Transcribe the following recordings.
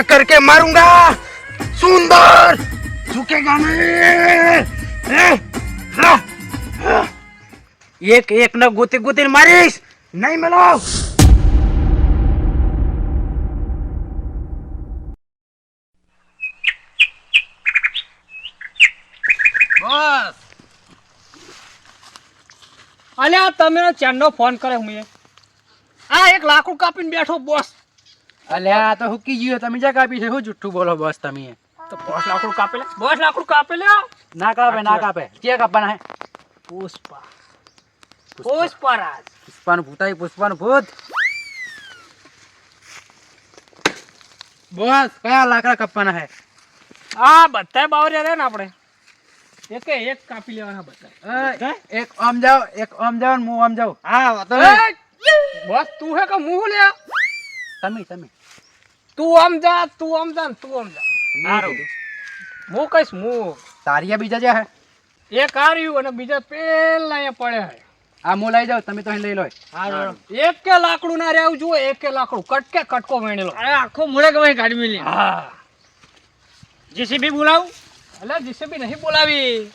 रप्पा करके मारूंगा सुंदर झुकेगा नहीं ए, हाँ, हाँ। એક એક ને ગોતી ગોતીને મારીશ નહીં મેલો બસ અલ્યા તમે ચાંદનો ફોન કરે હું એ આ એક લાકડું કાપીને બેઠો બોસ અલ્યા આ તો હુકી ગયો? તમે જ્યાં કાપી છે? શું જુઠ્ઠું બોલો બસ તમે. તો બોસ લાકડું કાપેલા બોસ લાકડું કાપેલા ના કાપે ના કાપે. ક્યાં કાપવાના હે? પુષ્પા. પુષ્પરાજ. પુષ્પાનું ભૂતાઈ પુષ્પાનું ભૂત. બોસ કયા લાકડા કાપવાના હે? આ બધા બાવરિયા રે ને આપણે. એકે એક કાપી લેવાના બધા એ, એક આમ જાઓ એક આમ જાઓ ને હું આમ જાઉં. હા વાતો એ, બોસ તું હે કે હું લે તમે તમે. તું આમ જા તું આમ જા તું આમ જા. મારું હું કહીશ હું. તારિયા બીજા જ્યાં હે? એક આ રહ્યું અને બીજા પેલા અહીંયા પડ્યા હે. આ મો લઈ જાઉં તમે તો અહીં લઈ લો. એક કે લાકડું ના રહેવું જુઓ એક કે લાકડું. કટકે કટકો વેણેલો. અરે આખો કે ભાઈ કાઢી મેલી હા. જીસીબી બોલાવું? એટલે જીસીબી નહીં બોલાવી.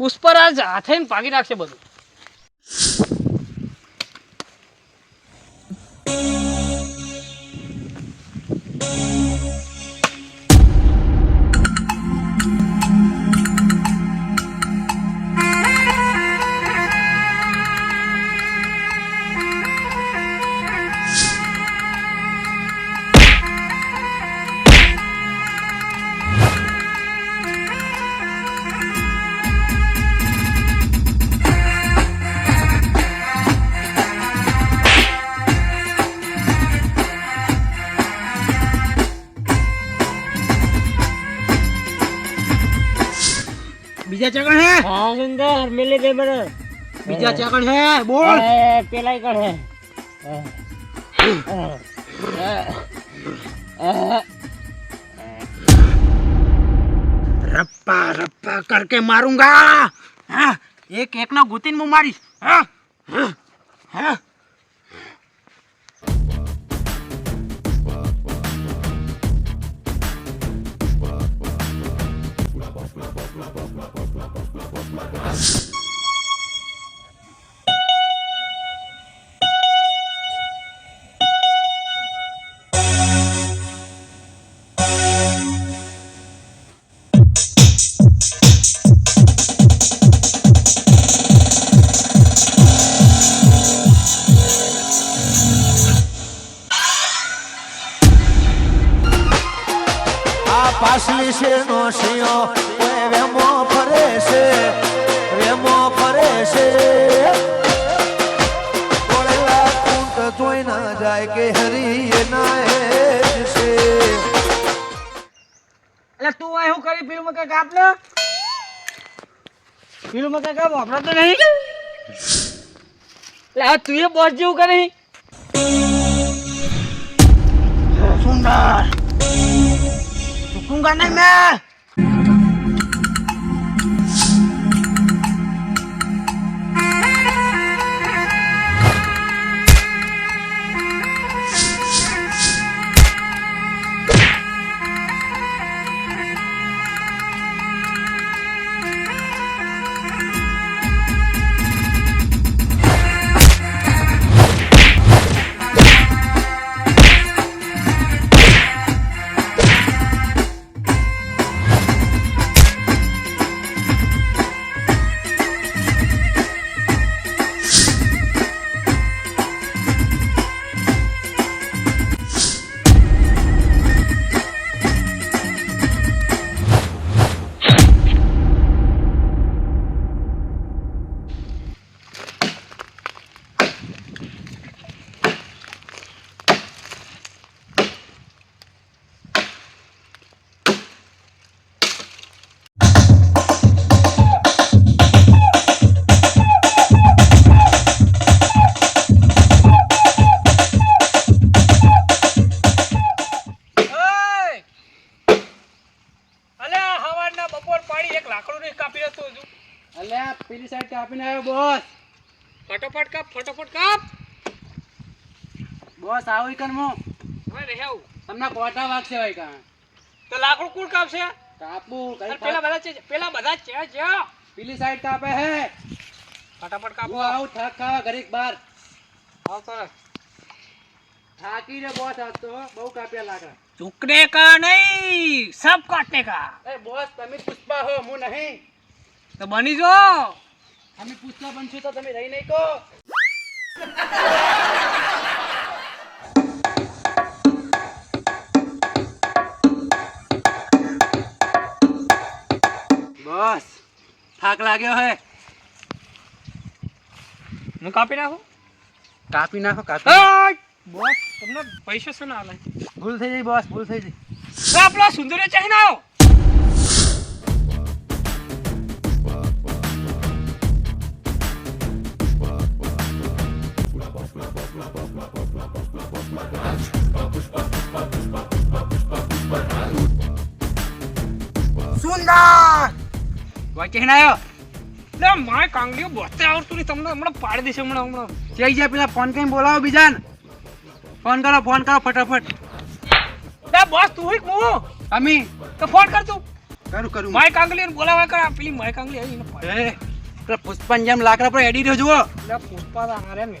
પુષ્પરાજ હાથે ને ભાગી નાખશે બધું. બીજા ચકણ હે હા સુંદર મિલી દે મને બીજા ચકણ હે બોલ એ પેલા કણ હે રપ્પા રપ્પા કરકે માरूंगा હા એક એક નો ગુતીન હું મારીશ હા હા, હા આ પાસલી છે નો શિયો ઓય વેમો ફરે છે રેમો ફરે છે. કોળેલા કુંટ જોઈ ના જાય કે હરી એના એજ છે. એટલે તું આય હું કરી? પેલું મકા કાપ ને પેલું મકા કાપ તો નહીં એટલે આ તું એ બોસ જેવું કરી સુંદર. સુકુંગા નહીં મેં. કાપીને આવ્યો બોસ. ફટોફટ કાપ ફટોફટ કાપ. બોસ આવો ઈકન મો હવે રહે આવું. તમને કોટા વાગશે ભાઈ કા. તો લાકડું કોણ કાપશે? કાપુ પેલા બધા પેલા બધા છે છે. પેલી સાઈડ કાપે હે. ફટાફટ કાપો. આવું થાક ખાવા ઘરે બાર. આવ તો થાકી રે બોસ આજ તો બહુ કાપ્યા લાકડા. ચૂકને કા નહીં સબ કાટને કા. એ બોસ તમે પુષ્પા હો હું નહીં. તો બની જો. અમે પૂછતા બનશું તો તમે રહી નહીં કહો. બસ થાક લાગ્યો હે. હું કાપી નાખું? કાપી નાખો કાપી! બોસ તમને પૈસા શું ના આલે? ભૂલ થઈ જાય બોસ ભૂલ થઈ જાય આપણા સુંદર્ય ચાહી ના આવો સુંદર! લે માય બોતે આવડતું નહીં તમને હમણાં પાડી દેશે હમણાં હમણાં. જઈ જાય પેલા ફોન કઈ બોલાવો બીજાને. ફોન કરો ફોન કરો ફટાફટ. લે બોસ તું હોય કે હું. અમી તો ફોન કર તું. કરું કરું. માય કાંગલી બોલાવા કર. પેલી માય કાંગલી આવી એને પાડી એ પેલા જેમ લાકડા પર એડી રહ્યો જુઓ. લે પુષ્પા તો હારે મેં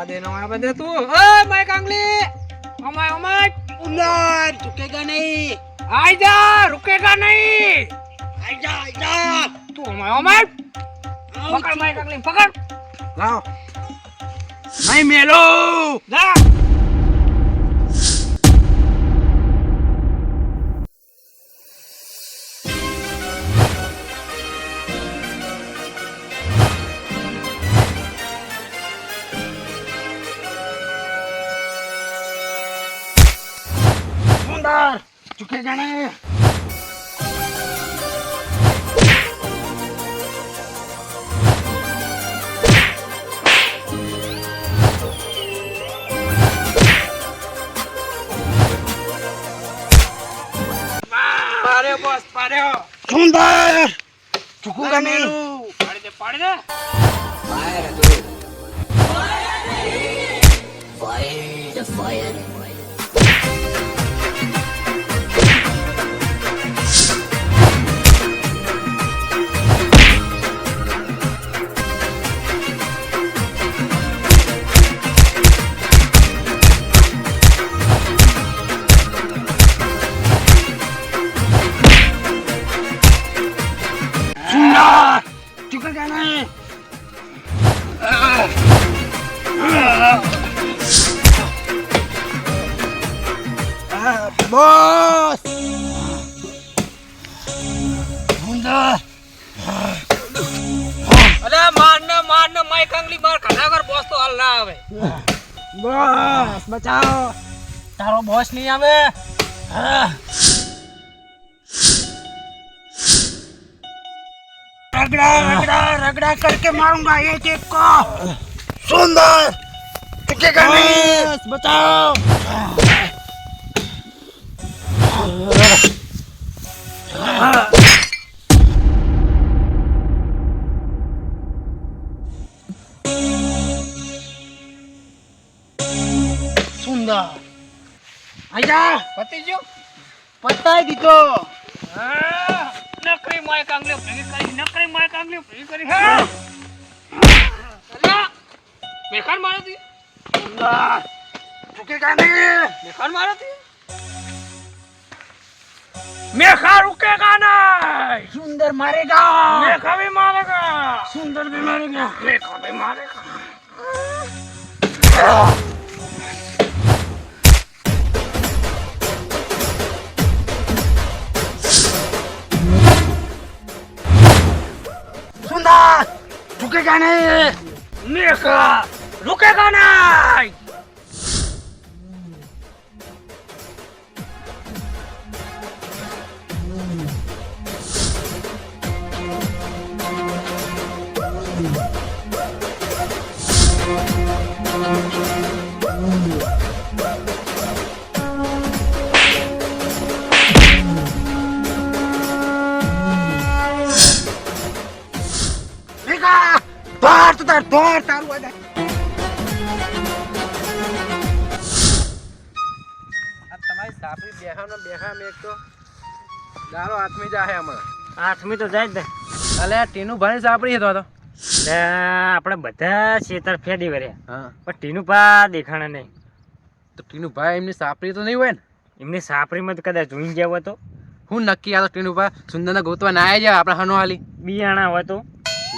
જવા દે નો આવે દે તું. ઓય માય કાંગલી. અમાય અમાય. ઉલર ચુકેગા નહીં. આઈ જા રૂકેગા મેલો. જા. ચૂકે જાણે. પાડ્યો બોસ પાડ્યો. સુંદર. ચૂકું ગમે. પાડી દે પાડી ફાયર ફાયર Boss! Mundur! અલે મારને મારને માઈક આંગલી માર ઘડાગર બોસ તો હાલ ના આવે બસ બચાવો તારો બોસ નહીં આવે હા रगड़ा रगड़ा रगड़ा करके मारूंगा एक एक को सुंदर चुकेगा नहीं बचाओ सुंदर आजा પતી ગયો पता दीतो મારી પી કરી હે. અલ્યા મેખાન મારે તી ચૂકી કાની મેખાન મારે તી મેખા રૂકેગા નહીં સુંદર મારેગા. મેખા ભી મારેગા. સુંદર ભી મારેગા. મેખા ભી મારેગા. ロケがねえ。ねえか。ロケがない。ધોર તારું આ તમારી સાપરી બેહાનો બેહા મેં એક તો ગારો આઠમી જાહે હમણાં. આઠમી તો જાય જ ને. અલે ટીનું ભાઈ સાપરી હતો તો આપણે બધા શેતર ફેદી વર્યા હા. પણ ટીનું પા દેખાણા નહીં. તો ટીનું ભાઈ એમની સાપરી તો નહીં હોય ને? એમની સાપરીમાં તો કદાચ જોઈ ગયા હોય તો. હું નક્કી આ તો ટીનું ભાઈ સુંદરના ગોતવા ના આવી જાય આપણે હનો હાલી બિયાણા હોય તો.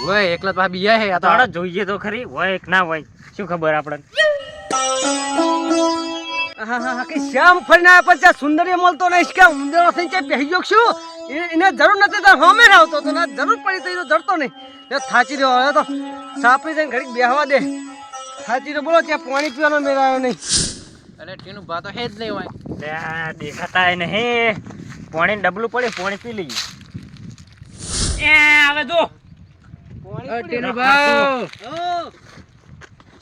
હોય એકલા પા બીયા હે આ તો તાળો જોઈએ તો ખરી હોય એક ના હોય શું ખબર આપણને? હા હા કે શ્યામ ફરીને આવ્યા પછી આ સુંદરી મળતો નહીં કે ઉંદરો થઈને ક્યાંય બેસી ગયો છું એને જરૂર નથી તો હમે આવતો તો ને જરૂર પડી તો એનો જડતો નહીં. એ થાચી રહ્યો હવે તો સાપરી જઈને ઘડીક બેહવા દે. થાચી રહ્યો બોલો ત્યાં પાણી પીવાનો મેળ આવ્યો નહીં. અરે ટીનું ભા હે જ નહીં હોય. દેખાતા નહીં પાણી ડબલું પડે પાણી પી લઈએ. એ હવે જો.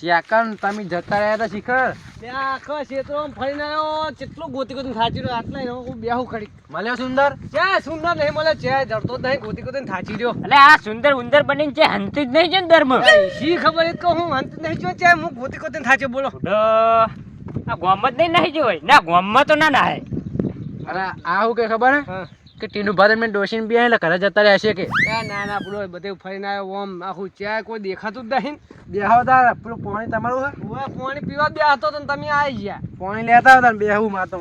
ચાકન તમે જતા રહ્યા હતા શિખર? ત્યાં આખો ક્ષેત્રો ફરીને આવ્યો કેટલું ગોતી ગોતી થાચી રહ્યો. આટલા હું બેહું ખડી મળ્યો સુંદર? ચે સુંદર નહીં મળે છે જડતો જ નહીં ગોતી ગોતી થાચી રહ્યો. એટલે આ સુંદર ઉંદર બનીને છે હંતી જ નહીં છે ને ધર્મ? શી ખબર એ તો હું અંત નહીં જો છે હું ગોતી ગોતી થાચી બોલો. આ આ ગોમત નહીં નાહી જોય ના ગોમમાં તો ના નાહે અરે આ હું કે ખબર હે? હા. કે ટીનું ભાઈ એમને ડોસીને બી એટલે ઘરે જતા રહ્યા છે કે. ના ના પેલો બધે ફરીને આવ્યો ઓમ આખું ચા કોઈ દેખાતું જ નહીં. બેહાવ તાર પેલું પાણી તમારું હોય પાણી પીવા બે હતો તો તમે આવી ગયા. પાણી લેતા હતા બેહું માં તો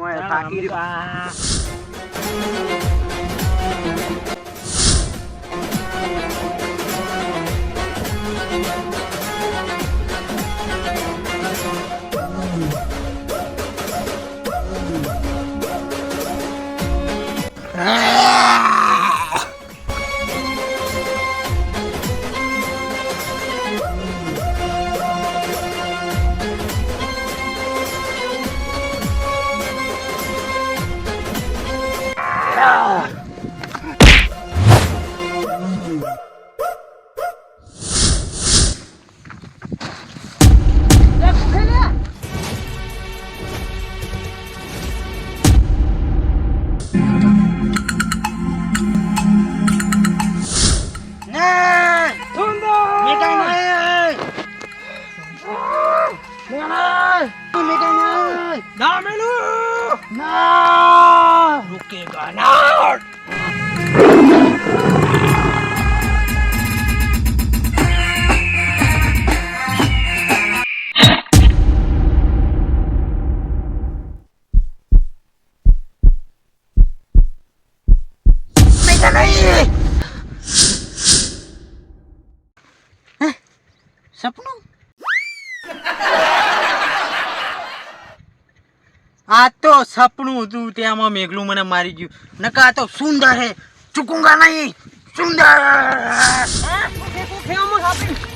તો સપનું હતું ત્યાંમાં મેઘલું મને મારી ગયું. નકા તો સુંદર હે. ચૂકુંગા નહીં. સુંદર.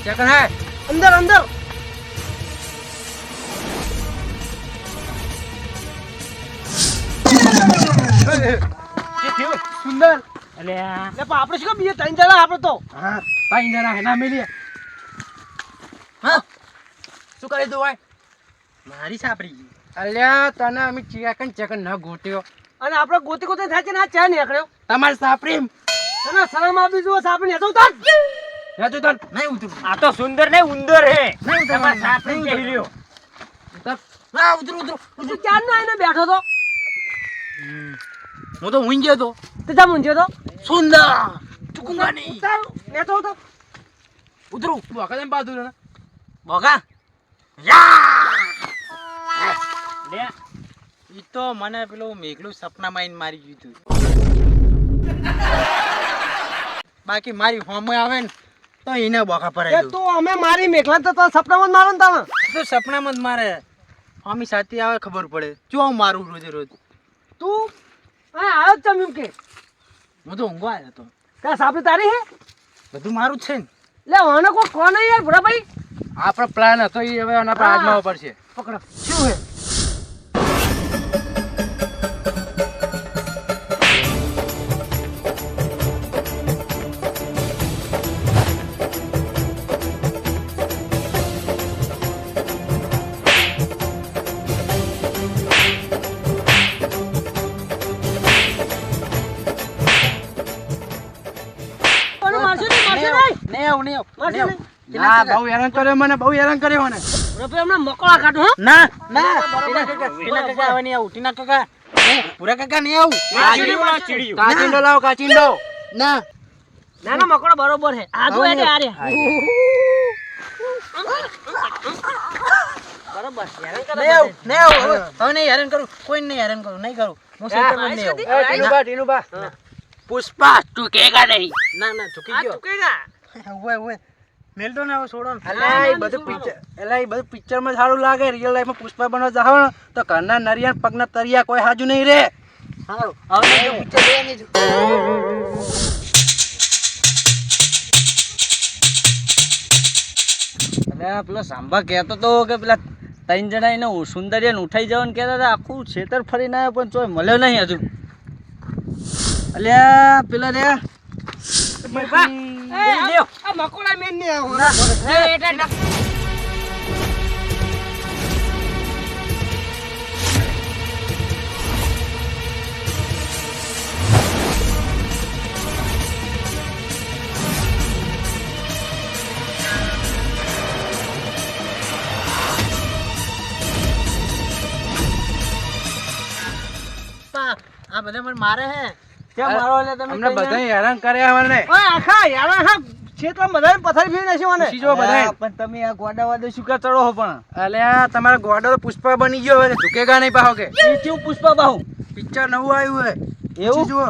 ચકન હે. અંદર અંદર. સુંદર. એટલે આપણે શું ત્રણ જણા આપણે તો? હા. પાઈ જણા હેના હા. શું કરી દઉં ભાઈ? મારી સાપડી ગઈ અલ્યા તને અમે ચિયાકન ચેકન ન ગોટ્યો અને આપણો ગોતી ગોતી થાય છે ને આ ચા નીકળ્યો તમારે સાપરી તને શરમ આપી જુઓ સાપડી નેતો ઉતાર હેતું તન નહીં ઉતર. આ તો સુંદર નહીં ઉંદર હે. નહીં તમારે સાપરી કહી રહ્યો? હા ઉતરું ઉતર. તું ક્યારનો આઈને બેઠો તો હું તો ઊંઘી ગયો તો. તે જા મૂંઝ્યો તો. સુંદર. ચૂકુંગા નહીં ઉતાર. નેતો તો. ઉતરું. તું આખા તેમ બાજુ ને. બોગા. યા! લે. ઈ તો મને પેલું મેઘલું સપનામાં આઈને મારી ગયું હતું બાકી મારી હોમે આવે ને તો એને બોકા એ પડાય તું અમે મારી મેઘલા તો સપનામાં જ મારો ને તમે તો સપનામાં જ મારે. હોમી સાથી આવે ખબર પડે. જો હું મારું રોજે રોજ. તું? આ આવ્યો જ તમે કે. હું તો ઊંઘવા આવ્યો હતો. ત્યાં સાપડી તારી હે? બધું મારું જ છે ને. લે આને કોઈ કોણ યાર ભૂરાભાઈ આપણો પ્લાન હતો એ હવે આના પર આજમાવો પડશે. પકડો. શું હે? ના બહુ હેરાન કર્યો મને બહુ હેરાન કર્યો મને. રફે હમણાં મકોડા કાઢો હા. ના ના ટીના કાકા ટીના કાકા. હવે નહીં આવું ટીના કાકા. પૂરા કાકા નહીં આવું? ચીડિયું. કાચિંડો લાવો કાચિંડો ના. ના ના મકોડા બરોબર છે. આ જો એટલે આ રે બરોબર હેરાન કરે નહીં આવું નહીં હવે હેરાન કરું. કોઈ નહીં હેરાન કરું. નહીં કરું. હું સેન્ટરમાં નહીં આવું. ટીનુબા ટીનુબા પુષ્પા તું કેગા નહીં? ના ના ચૂકી ગયો ચૂકેગા મેલ દો ને હવે છોડો ને. અલા એ બધું પિક્ચર એલા એ બધું પિક્ચરમાં સારું લાગે રિયલ લાઈફમાં પુષ્પા બનો જાવ તો કરના નરિયા પગના તરિયા કોઈ હાજુ નહીં રે. સારું હવે પિક્ચર જોયા નહીં. અરે પેલો સાંભા કહેતો તો કે પેલા ત્રણ જણા એને સુંદરિયાને ઉઠાઈ જવાનું કહેતા હતા આખું છેતર ફરીને આવ્યો પણ ચોય મળ્યો નહીં હજુ. અલ્યા પેલા રે મકોડા મેન નહીં પુષ્પા આ બધા મને મારે હે. કેમ મારો એટલે તમે અમને બધા હેરાન કર્યા મને ઓય આખા યાર આખા ક્ષેત્રમાં બધાને પથારી ફેરી નાખ્યો મને. શીશો બધાય. પણ તમે આ ગોડા વાદે શું ચડો હો પણ? અલ્યા તમારા ગોડો તો પુષ્પા બની ગયો હવે ઝુકેગા નહીં પાહો કે. કેવું પુષ્પા બાહુ પિક્ચર નવું આવ્યું હે. એવું? જુઓ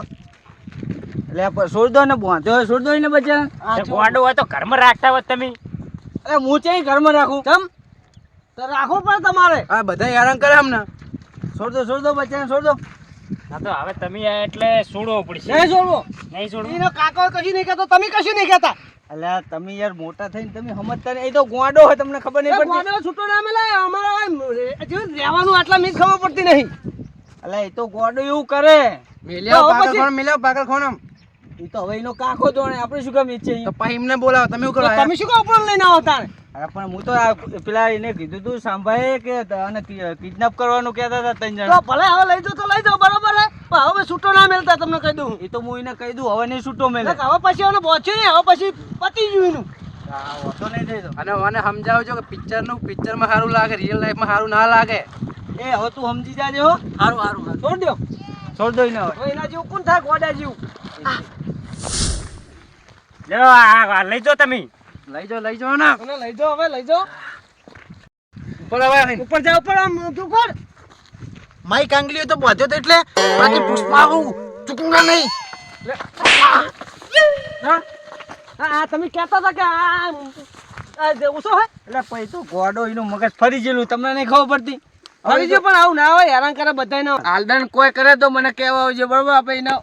એટલે દો ને હોય દો ને બચ્ચા? ગોડો હોય તો ઘરમાં રાખતા હોત તમે. અરે હું ચઈ ઘરમાં રાખું? કેમ તો રાખવું પણ તમારે. આ બધા હેરાન કરે અમને. છોડ દો છોડ દો બચ્ચાને છોડ દો ના તો હવે તમે એટલે છોડવો પડશે. નહીં છોડવો. નહીં છોડવું? એનો કાકો કશું નહીં કહેતો તમે કશું નહીં કહેતા. અલ્યા તમે યાર મોટા થઈને તમે સમજતા નહીં એ તો ગોંડો હોય તમને ખબર નહીં પડતી. ગોંડો છૂટો ના મળે અમારા રહેવાનું આટલા મિસ ખબર પડતી નહીં. અલ્યા એ તો ગોંડો એવું કરે. મેલ્યા પાગલ ખોણ મેલ્યા પાગલ ખોણ આમ. એ તો હવે એનો કાકો જોણે આપણે શું કામ ઈચ્છે તો પછી એમને બોલાવો તમે શું કરો તમે શું કામ ઉપર લઈને આવો તાણે અરે પણ હું તો આ પેલા એને કીધું તું સાંભળે કે અને કિડનેપ કરવાનું કહેતા હતા ત્રણ જણા. ભલે હવે લઈ જતો તો લઈ જાઓ બરોબર પણ હવે છૂટો ના મેલતા તમને કહી દઉં. એ તો હું એને કહી દઉં હવે નહીં છૂટો મેલે. હવે પછી એને પહોંચ્યું નહીં હવે પછી પતી ગયું એનું. વાંધો નહીં થઈ અને મને સમજાવજો કે પિક્ચરનું પિક્ચરમાં સારું લાગે રિયલ લાઈફમાં સારું ના લાગે. એ હવે તું સમજી જાજે હો. સારું સારું છોડ દો છોડ દો એને હવે એના જેવું કોણ થાય ગોડા જેવું લ્યો આ લઈ જાઓ તમે લઈ જાઓ લઈ જાઓ ને લઈ જાઓ હવે લઈ જાઓ ઉપર હવે. ઉપર જા ઉપર આમ તું ઉપર માઈ કાંગલીઓ તો બાંધ્યો તો એટલે બાકી પુષ્પા આવું ચૂકુંગા નહીં હા હા તમે કહેતા હતા કે આ આ જે હે એટલે પછી તો ગોડો એનું મગજ ફરી ગયેલું તમને નહીં ખબર પડતી ગયું પણ આવું ના હોય હેરાન કરે બધાને આલદન કોઈ કરે તો મને કહેવા આવજો બરોબર? આપણે એના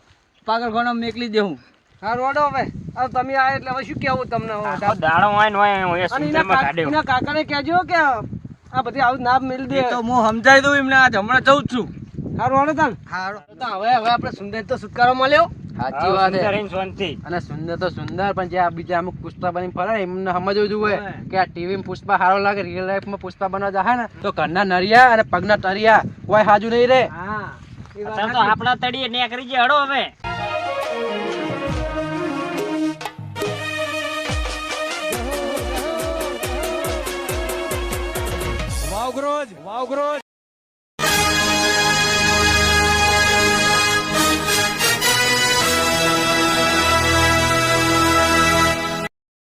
પાગલ ખાનો મેકલી દેવું હા. રોડો હવે. હવે તમે આ એટલે હવે શું કેવું તમને? દાડો હોય ને હોય હોય સુંદરમાં કાઢ્યો. એના કાકાને કહેજો કે આ બધી આવું ના મિલ દે. તો હું સમજાવી દઉં એમને આજ હમણાં જઉં જ છું. હા રોડો તાન. હા તો હવે હવે આપણે સુંદર તો છુટકારો મળ્યો. સાચી વાત છે અને સુંદર તો સુંદર પણ જે આ બીજા અમુક પુષ્પા બની ફરે એમને સમજવું જોઈએ કે આ ટીવી પુષ્પા સારો લાગે રિયલ લાઈફમાં પુષ્પા બનવા જાય ને તો ઘરના નરિયા અને પગના તરિયા કોઈ હાજુ નહીં રે. તો આપણા તળીએ નેકરી જે હડો હવે. વાવગ્રોજ વાવગ્રોજ.